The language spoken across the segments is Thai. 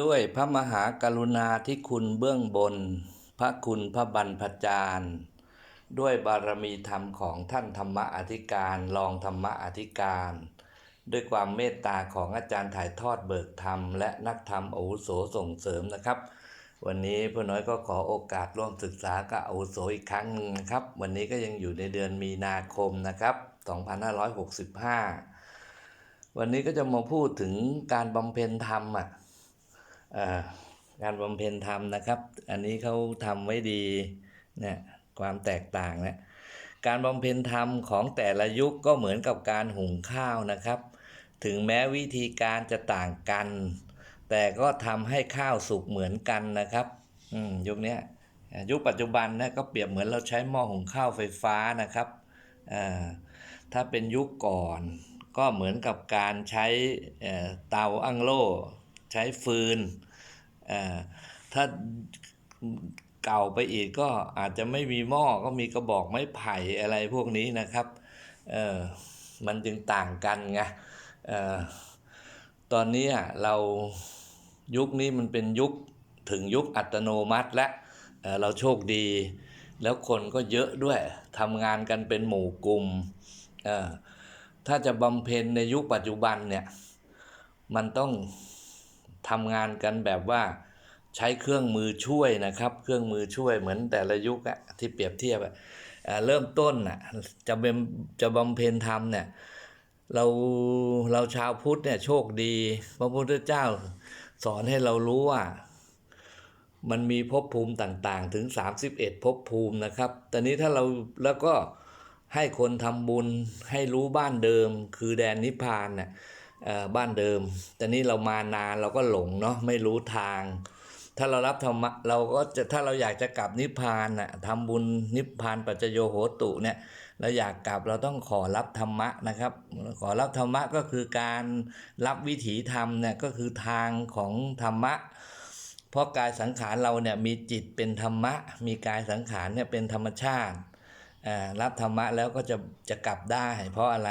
ด้วยพระมหากรุณาธิคุณเบื้องบน พระคุณพระบรรพจารย์ด้วยบารมีธรรมของท่านธรรมอธิการรองธรรมอธิการ ด้วยความเมตตาของอาจารย์ถ่ายทอดเบิกธรรม และนักธรรมอาวุโสส่งเสริมนะครับ วันนี้พ่อน้อยก็ขอโอกาสร่วมศึกษากับอาวุโสอีกครั้งหนึ่งนะครับ วันนี้ก็ยังอยู่ในเดือนมีนาคมนะครับ 2565 วันนี้ก็จะมาพูดถึงการบำเพ็ญธรรมอะ การบำเพ็ญธรรมนะครับ อันนี้เขาทำไว้ดีเนี่ยความแตกต่างเนี่ยการบำเพ็ญธรรมของแต่ละยุคก็เหมือนกับการหุงข้าวนะครับ ถึงแม้วิธีการจะต่างกัน แต่ก็ทำให้ข้าวสุกเหมือนกันนะครับอืมยุคนี้ยุคปัจจุบันนะก็เปรียบเหมือนเราใช้หม้อหุงข้าวไฟฟ้านะครับอ่าถ้าเป็นยุคก่อนก็เหมือนกับการใช้เตาอั้งโล ใช้ฟืนอ่อถ้าเก่าไปอีกก็อาจจะไม่มีหม้อก็มีกระบอกไม้ไผ่อะไรพวกนี้นะครับเออมันจึงต่างกันไงออตอนนี้อะเรายุคนี้มันเป็นยุคถึงยุคอัตโนมัติและเอ่อเราโชคดี แล้วคนก็เยอะด้วยทำงานกันเป็นหมู่กลุ่มอ่อถ้าจะบำเพ็ญในยุคปัจจุบันเนี่ย มันต้อง ทำงานกันแบบว่าใช้เครื่องมือช่วยนะครับ เครื่องมือช่วยเหมือนแต่ละยุคอะที่เปรียบเทียบอะเริ่มต้นอะจะเป็นจะบำเพ็ญธรรมเนี่ยเราเราชาวพุทธเนี่ยโชคดี พระพุทธเจ้าสอนให้เรารู้ว่า มันมีภพภูมิต่างๆ ถึง 31ภพภูมินะครับแต่นี้ถ้าเราแล้วก็ให้คนทำบุญให้รู้บ้านเดิม คือแดนนิพพานเน่ะเอ่อ บ้านเดิม แต่นี่เรามานานเราก็หลงเนาะไม่รู้ทาง ถ้าเรารับธรรมะเราก็จะถ้าเราอยากจะกลับนิพพานน่ะทำบุญนิพพานปัจจโยโหตุเนี่ยเราอยากกลับเราต้องขอรับธรรมะนะครับ ขอรับธรรมะก็คือการรับวิถีธรรมเนี่ยก็คือทางของธรรมะเพราะกายสังขารเราเนี่ยมีจิตเป็นธรรมะ มีกายสังขารเนี่ยเป็นธรรมชาติอ่ารับธรรมะแล้วก็จะจะกลับได้ เพราะอะไร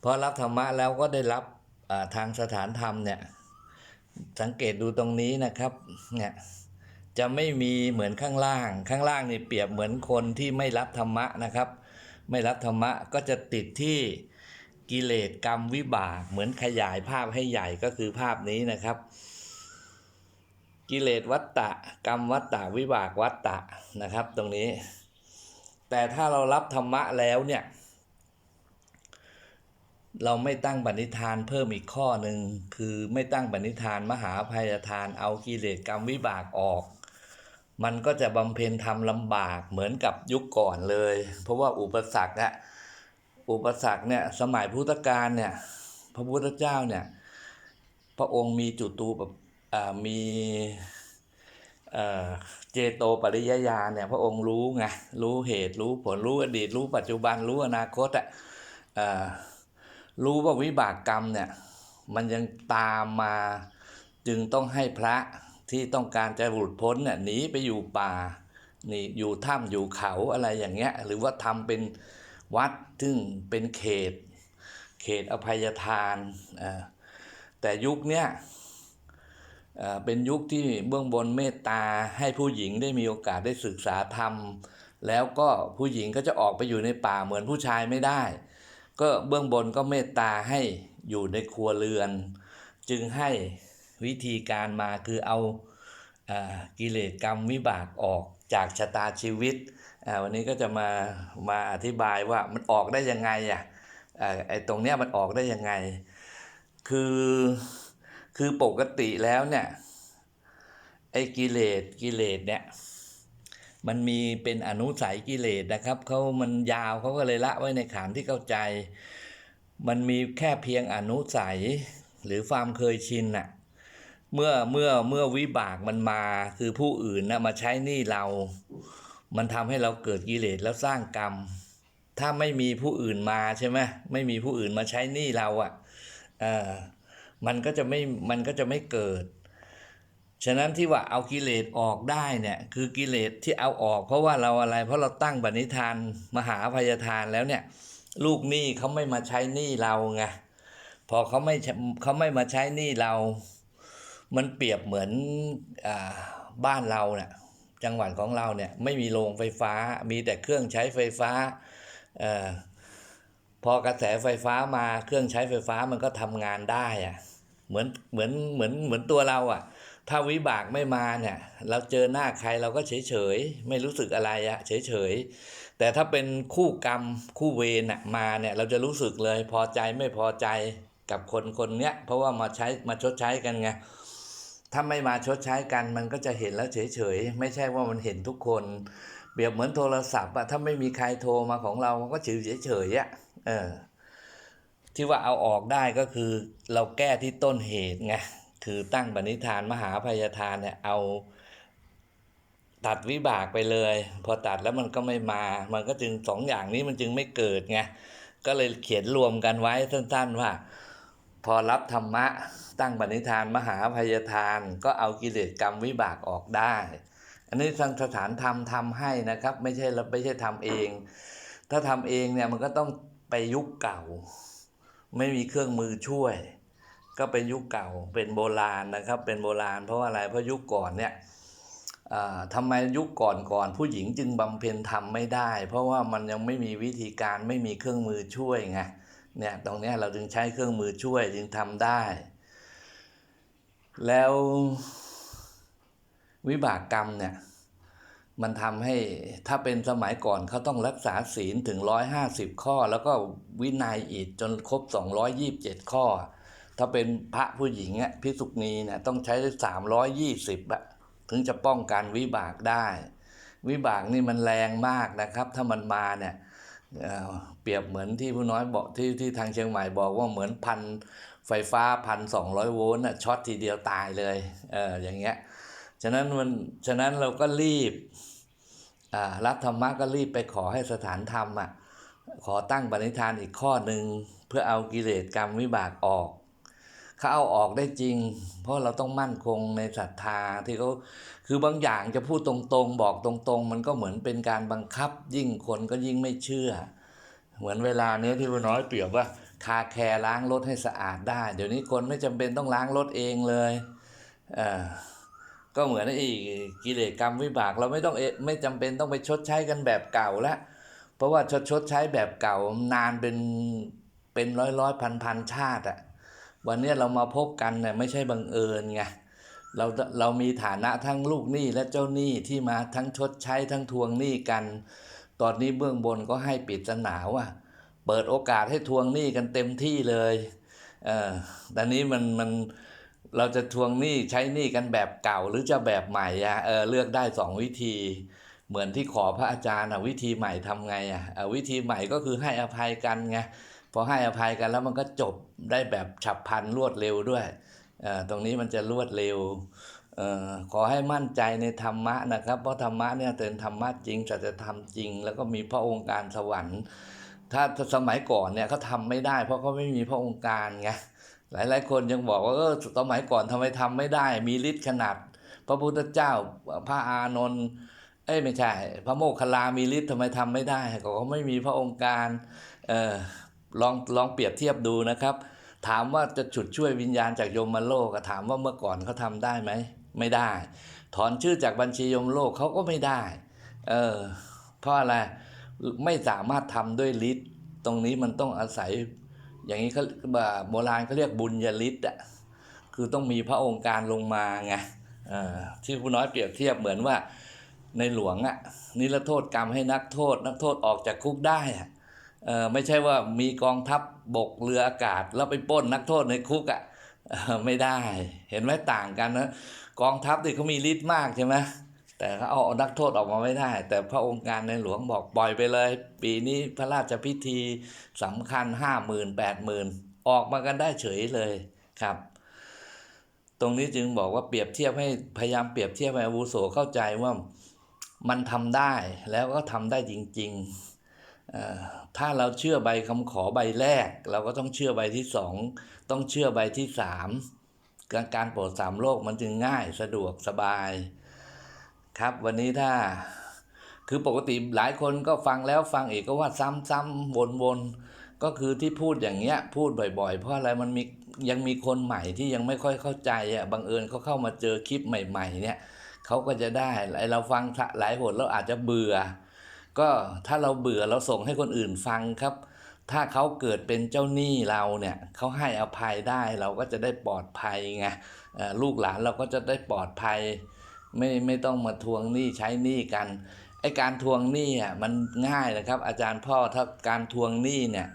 เพราะรับธรรมะแล้วก็ได้รับ ทางสถานธรรมเนี่ยสังเกตดูตรงนี้นะครับเนี่ยจะไม่มีเหมือนข้างล่าง ข้างล่างนี่เปรียบเหมือนคนที่ไม่รับธรรมะนะครับ ไม่รับธรรมะก็จะติดที่กิเลสกรรมวิบากเหมือนขยายภาพให้ใหญ่ก็คือภาพนี้นะครับ กิเลสวัตตะ กรรมวัตตะวิบากวัตตะนะครับ ตรงนี้ แต่ถ้าเรารับธรรมะแล้วเนี่ย เราไม่ตั้งปณิธานเพิ่มอีกข้อหนึ่งคือไม่ตั้งปณิธานมหาภัยทานเอากิเลสกรรมวิบากออก มันก็จะบำเพ็ญทำลำบากเหมือนกับยุคก่อนเลย เพราะว่าอุปสรรคอะอุปสรรคเนี่ยสมัยพุทธกาลเนี่ยพระพุทธเจ้าเนี่ยพระองค์มีจุตูปอ่ามีเอ่อเจโตปริยญาณเนี่ยพระองค์รู้ไงรู้เหตุรู้ผลรู้อดีตรู้ปัจจุบันรู้อนาคตอะอ่า รู้ว่าวิบากกรรมเนี่ยมันยังตามมาจึงต้องให้พระที่ต้องการจะหลุดพ้นเนี่ยหนีไปอยู่ป่าหนี่อยู่ถ้ำอยู่เขาอะไรอย่างเงี้ยหรือว่าทำเป็นวัดซึ่งเป็นเขต เขตอภัยทานอ่าแต่ยุคเนี้ยเอ่อเป็นยุคที่เบื้องบนเมตตาให้ผู้หญิงได้มีโอกาสได้ศึกษาธรรม แล้วก็ผู้หญิงก็จะออกไปอยู่ในป่าเหมือนผู้ชายไม่ได้ ก็เบื้องบนก็เมตตาให้อยู่ในครัวเรือน จึงให้วิธีการมาคือเอาอากิเลสกรรมวิบากออกจากชะตาชีวิต วันนี้ก็จะมามาอธิบายว่ามันออกได้ยังไงอะไอ้ตรงเนี้ยมันออกได้ยังไง คือคือปกติแล้วเนี่ยไอ้กิเลสกิเลสเนี่ย มันมีเป็นอนุสัยกิเลสนะครับเขามันยาวเขาก็เลยละไว้ในขานที่เข้าใจ มันมีแค่เพียงอนุสัยหรือความเคยชินน่ะเมื่อเมื่อเมื่อวิบากมันมาคือผู้อื่นนะมาใช้หนี้เรา มันทำให้เราเกิดกิเลสแล้วสร้างกรรม ถ้าไม่มีผู้อื่นมาใช่ไหมไม่มีผู้อื่นมาใช้หนี้เราอะเออมันก็จะไม่มันก็จะไม่เกิด ฉะนั้นที่ว่าเอากิเลสออกได้เนี่ยคือกิเลสที่เอาออก เพราะว่าเราอะไร เพราะเราตั้งปณิธานมหาอภัยทานแล้วเนี่ยลูกหนี้เขาไม่มาใช้หนี้เราไงพอเขาไม่เขาไม่มาใช้หนี้เรา มันเปรียบเหมือนอบ้านเราเนี่ยจังหวัดของเราเนี่ยไม่มีโรงไฟฟ้ามีแต่เครื่องใช้ไฟฟ้าออพอกระแสไฟฟ้ามาเครื่องใช้ไฟฟ้ามันก็ทำงานได้อะเหมือนเหมือนเหมือนเหมือนตัวเราอะ ถ้าวิบากไม่มาเนี่ย เราเจอหน้าใครเราก็เฉยเฉยไม่รู้สึกอะไรอะเฉยเฉยแต่ถ้าเป็นคู่กรรมคู่เวรน่ะมาเนี่ย เราจะรู้สึกเลย พอใจไม่พอใจกับคนคนเนี้ยเพราะว่ามาใช้มาชดใช้กันไงถ้าไม่มาชดใช้กันมันก็จะเห็นแล้วเฉยๆ ไม่ใช่ว่ามันเห็นทุกคนเปรียบเหมือนโทรศัพท์อะถ้าไม่มีใครโทรมาของเรามันก็เฉยๆอะเออที่ว่าเอาออกได้ก็คือเราแก้ที่ต้นเหตุไง คือตั้งปณิธานมหาพยาทานเนี่ยเอาตัดวิบากไปเลย พอตัดแล้วมันก็ไม่มา มันก็จึงสองอย่างนี้มันจึงไม่เกิดไงก็เลยเขียนรวมกันไว้สั้น ๆ ว่า พอรับธรรมะตั้งปณิธานมหาพยาทาน ก็เอากิเลสกรรมวิบากออกได้ อันนี้ทางสถานธรรมทำให้นะครับ ไม่ใช่เราไม่ใช่ทำเอง ถ้าทำเองเนี่ยมันก็ต้องไปยุคเก่า ไม่มีเครื่องมือช่วย ก็เป็นยุคเก่าเป็นโบราณนะครับ เป็นโบราณเพราะอะไรเพราะยุคก่อนเนี่ยทำไมยุคก่อนก่อนผู้หญิงจึงบำเพ็ญธรรมไม่ได้ เพราะว่ามันยังไม่มีวิธีการไม่มีเครื่องมือช่วยไงเนี่ยตรงนี้เราจึงใช้เครื่องมือช่วยจึงทำได้ แล้ววิบากกรรมเนี่ยมันทำให้ถ้าเป็นสมัยก่อนเขาต้องรักษาศีลถึงร้อยห้าสิบข้อ แล้วก็วินัยอีกจนครบสองร้อยยี่บเจ็ดข้อ ถ้าเป็นพระผู้หญิงอะพิสุกนีเนี่ยต้องใช้สามร้อยยี่สิบอะถึงจะป้องกันวิบากได้ วิบากนี่มันแรงมากนะครับ ถ้ามันมาเนี่ยเเปรียบเหมือนที่ผู้น้อยบอกที่ที่ทางเชียงใหม่บอกว่าเหมือนพันไฟฟ้าพันสองร้อยโวลต์น่ะช็อตทีเดียวตายเลยเอออย่างเงี้ยฉะนั้นมันฉะนั้นเราก็รีบรับธรรมะก็รีบไปขอให้สถานธรรมอะขอตั้งปณิธานอีกข้อหนึ่งเพื่อเอากิเลสกรรมวิบากออก เขาเอาออกได้จริง เพราะเราต้องมั่นคงในศรัทธาที่เขาคือบางอย่างจะพูดตรงๆ บอกตรงๆ มันก็เหมือนเป็นการบังคับ ยิ่งคนก็ยิ่งไม่เชื่อ เหมือนเวลาเนี้ยที่ว่าน้อยเปรียบว่าคาแคร์ล้างรถให้สะอาดได้ เดี๋ยวนี้คนไม่จำเป็นต้องล้างรถเองเลยเออก็เหมือนไอ้กิเลสกรรมวิบากเราไม่ต้องเอะไม่จำเป็นต้องไปชดใช้กันแบบเก่าแล้วเพราะว่าชดชดใช้แบบเก่านานเป็นเป็นร้อยร้อยพันพันชาติอะ วันนี้เรามาพบกันเนี่ยไม่ใช่บังเอิญไงเราเรามีฐานะทั้งลูกหนี้และเจ้าหนี้ที่มาทั้งชดใช้ทั้งทวงหนี้กัน ตอนนี้เบื้องบนก็ให้ปริศนาว่าเปิดโอกาสให้ทวงหนี้กันเต็มที่เลยเออต่นี้มันมันเราจะทวงหนี้ใช้หนี้กันแบบเก่าหรือจะแบบใหม่อะเออเลือกได้สองวิธี เหมือนที่ขอพระอาจารย์อะวิธีใหม่ทำไงอะออวิธีใหม่ก็คือให้อภัยกันไง พอให้อภัยกันแล้วมันก็จบได้แบบฉับพลันรวดเร็วด้วย ตรงนี้มันจะรวดเร็วเออขอให้มั่นใจในธรรมะนะครับ เพราะธรรมะเนี่ยเป็นธรรมะจริงสัจธรรมจริง แล้วก็มีพระองค์การสวรรค์ ถ้าสมัยก่อนเนี่ยเขาทำไม่ได้ เพราะเขาไม่มีพระองค์การไงหลายๆคนยังบอกว่าเออสมัยก่อนทำไมทำไม่ได้ มีฤทธิ์ขนาด พระพุทธเจ้าพระอานนท์เอ้ยไม่ใช่ พระโมคคัลลามีฤทธิ์ทำไมทำไม่ได้เขาไม่มีพระองค์การเออ ลองลองเปรียบเทียบดูนะครับ ถามว่าจะฉุดช่วยวิญญาณจากยมโลกถามว่าเมื่อก่อนเขาทำได้ไหมไม่ได้ ถอนชื่อจากบัญชียมโลกเขาก็ไม่ได้เออเพราะอะไรไม่สามารถทำด้วยฤทธิ์ตรงนี้มันต้องอาศัย อย่างนี้เขาโบราณเขาเรียกบุญญาฤทธิ์อะคือต้องมีพระองค์การลงมาไงที่ผู้น้อยเปรียบเทียบเหมือนว่าในหลวงอะนิรโทษกรรมให้นักโทษ นักโทษออกจากคุกได้อะ ไม่ใช่ว่ามีกองทัพบกเรืออากาศ แล้วไปปล้นนักโทษในคุกอะไม่ได้ เห็นไหมต่างกันนะกองทัพที่เขามีฤทธิ์มากใช่ไหมแต่เขาเอานักโทษออกมาไม่ได้ แต่พระองค์การในหลวงบอกปล่อยไปเลย ปีนี้พระราชพิธีสำคัญห้าหมื่นแปดหมื่นออกมากันได้เฉยเลยครับ ตรงนี้จึงบอกว่าเปรียบเทียบให้พยายามเปรียบเทียบให้อาวุโสเข้าใจว่ามันทำได้แล้วก็ทำได้จริง ๆ ถ้าเราเชื่อใบคำขอใบแรก เราก็ต้องเชื่อใบที่สองต้องเชื่อใบที่สามการโปรดสามโลกมันจึงง่ายสะดวกสบาย ครับวันนี้ถ้าคือปกติหลายคนก็ฟังแล้วฟังอีกก็ว่าซ้ำๆวนๆ ก็คือที่พูดอย่างเงี้ยพูดบ่อยๆ เพราะอะไรมันมียังมีคนใหม่ที่ยังไม่ค่อยเข้าใจอะบังเอิญเขาเข้ามาเจอคลิปใหม่ ๆ เนี่ยเขาก็จะได้ไอเราฟังหลายหนเราอาจจะเบื่อ ก็ถ้าเราเบื่อเราส่งให้คนอื่นฟังครับ ถ้าเขาเกิดเป็นเจ้าหนี้เราเนี่ยเขาให้อภัยได้เราก็จะได้ปลอดภัยไงลูกหลานเราก็จะได้ปลอดภัย ไม่ไม่ต้องมาทวงหนี้ใช้หนี้กันไอการทวงหนี้อะมันง่ายนะครับ อาจารย์พ่อถ้าการทวงหนี้เนี่ย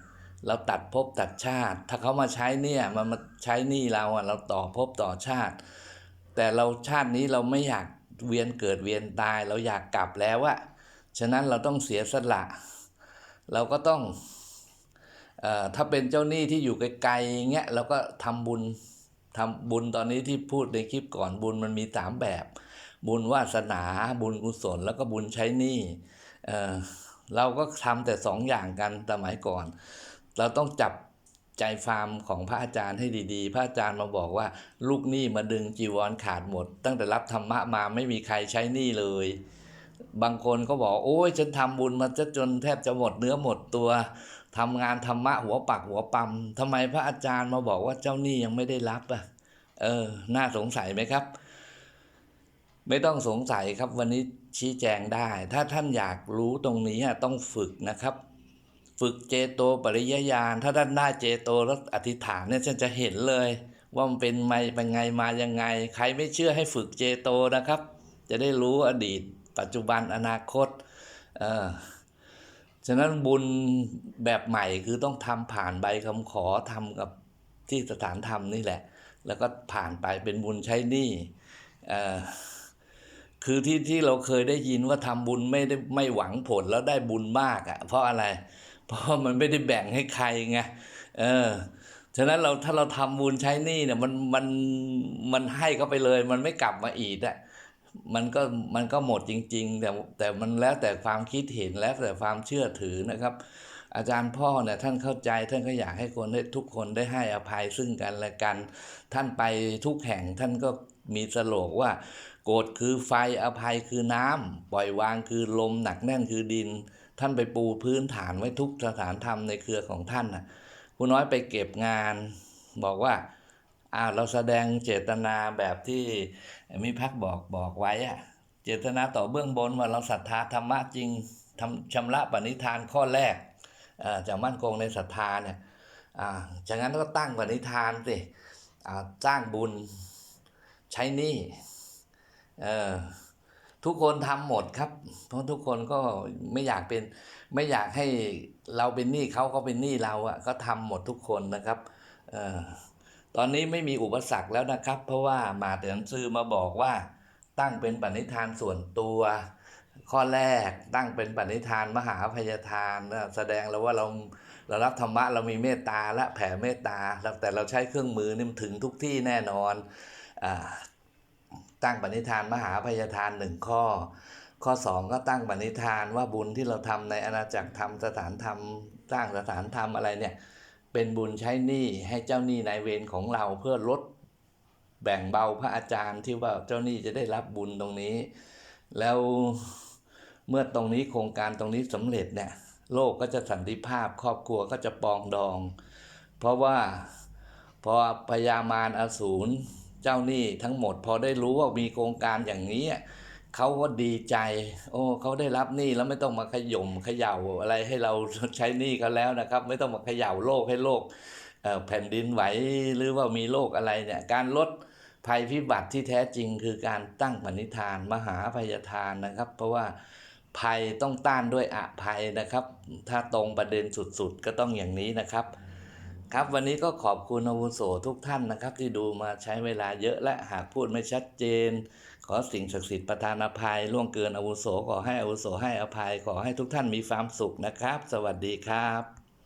เราตัดภพตัดชาติ ถ้าเขามาใช้เนี่ยมันมาใช้หนี้เราอะเราต่อภพต่อชาติ แต่เราชาตินี้เราไม่อยากเวียนเกิดเวียนตายเราอยากกลับแล้วอะ ฉะนั้นเราต้องเสียสละ เราก็ต้องอถ้าเป็นเจ้าหนี้ที่อยู่ไกลๆเงี้ยเราก็ทำบุญทำบุญตอนนี้ที่พูดในคลิปก่อนบุญมันมีสามแบบ บุญวาสนาบุญกุศล แล้วก็บุญใช้หนี้เเราก็ทำแต่สองอย่างกันสมัยก่อน เราต้องจับใจฟาร์มของพระอาจารย์ให้ดีๆ พระอาจารย์มาบอกว่าลูกหนี้มาดึงจีวรขาดหมด ตั้งแต่รับธรรมะมาไม่มีใครใช้หนี้เลย บางคนก็บอกโอ้ยฉันทำบุญมาจะจนแทบจะหมดเนื้อหมดตัวทำงานธรรมะหัวปักหัวปั๊มทำไมพระอาจารย์มาบอกว่าเจ้าหนี้ยังไม่ได้รับอะ เออ น่าสงสัยไหมครับ ไม่ต้องสงสัยครับ วันนี้ชี้แจงได้ ถ้าท่านอยากรู้ตรงนี้อะต้องฝึกนะครับ ฝึกเจโตปริยญาณถ้าท่านได้เจโตแล้วอธิษฐานเนี่ยท่านจะเห็นเลย ว่ามันเป็นมาเป็นไงมายังไง ใครไม่เชื่อให้ฝึกเจโตนะครับ จะได้รู้อดีต ปัจจุบันอนาคตเออฉะนั้นบุญแบบใหม่คือต้องทำผ่านใบคำขอทำกับที่สถานธรรมนี่แหละ แล้วก็ผ่านไปเป็นบุญใช้หนี้เอ่อคือที่ที่เราเคยได้ยินว่าทำบุญไม่ได้ไม่หวังผลแล้วได้บุญมากอะ่ะเพราะอะไร เพราะมันไม่ได้แบ่งให้ใครไงเออฉะนั้นเราถ้าเราทำบุญใช้หนี้เนี่ยมันมันมันให้เขาไปเลย มันไม่กลับมาอีกอะ่ะ มันก็มันก็หมดจริง ๆ แต่แต่มันแล้วแต่ความคิดเห็นแล้วแต่ความเชื่อถือนะครับ อาจารย์พ่อเนี่ยท่านเข้าใจท่านก็อยากให้คนได้ทุกคนได้ให้อภัยซึ่งกันและกัน ท่านไปทุกแห่งท่านก็มีสโลกว่า โกรธคือไฟอภัยคือน้ำปล่อยวางคือลมหนักแน่นคือดิน ท่านไปปูพื้นฐานไว้ทุกสถานธรรมในเครือของท่านน่ะครูน้อยไปเก็บงาน บอกว่าอ้าวเราแสดงเจตนาแบบที่ มิพักบอกบอกไว้อะเจตนาต่อเบื้องบนว่าเราศรัทธาธรรมะจริงทำชำระปณิธานข้อแรกอ่าจะมั่นคงในศรัทธาเนี่ยจากนั้นก็ตั้งปณิธานสิอ่าสร้างบุญใช้หนี้ทุกคนทำหมดครับ เพราะทุกคนก็ไม่อยากเป็นไม่อยากให้เราเป็นหนี้เขาก็เป็นหนี้เราอะก็ทำหมดทุกคนนะครับ เออ ตอนนี้ไม่มีอุปสรรคแล้วนะครับ เพราะว่ามาเตือนซื้อมาบอกว่า ตั้งเป็นปณิธานส่วนตัว ข้อแรกตั้งเป็นปณิธานมหาพยาทานนะแสดงแล้วว่าเราเรารับธรรมะเรามีเมตตาและแผ่เมตตาแต่เราใช้เครื่องมือนี่มันถึงทุกที่แน่นอนอตั้งปณิธานมหาพยาทานหนึ่งข้อ ข้อสองก็ตั้งปณิธานว่าบุญที่เราทำในอาณาจักรธรรมสถานธรรมสร้างสถานธรรมอะไรเนี่ย เป็นบุญใช้หนี้ให้เจ้าหนี้นายเวรของเราเพื่อลดแบ่งเบาพระอาจารย์ที่ว่าเจ้าหนี้จะได้รับบุญตรงนี้ แล้วเมื่อตรงนี้โครงการตรงนี้สำเร็จเนี่ยโลกก็จะสันติภาพ ครอบครัวก็จะปองดอง เพราะว่าพอพญามารอสูรเจ้าหนี้ทั้งหมด พอได้รู้ว่ามีโครงการอย่างนี้ เขาก็ดีใจ โอ้เขาได้รับหนี้แล้วไม่ต้องมาขย่มเขย่าอะไรให้เราใช้หนี้เขาแล้วนะครับ ไม่ต้องมาขย่าโลกให้โลกแผ่นดินไหวหรือว่ามีโรคอะไรเนี่ยการลดภัยพิบัติที่แท้จริงคือการตั้งปณิธานมหาภัยทานนะครับ เพราะว่าภัยต้องต้านด้วยอภัยนะครับ ถ้าตรงประเด็นสุดๆ ก็ต้องอย่างนี้นะครับ ครับวันนี้ก็ขอบคุณอาวุโสทุกท่านนะครับ ที่ดูมาใช้เวลาเยอะและหากพูดไม่ชัดเจน ขอสิ่งศักดิ์สิทธิ์ประทานอภัยล่วงเกินอาวุโสขอให้อาวุโสให้อภัย ขอให้ทุกท่านมีความสุขนะครับ สวัสดีครับ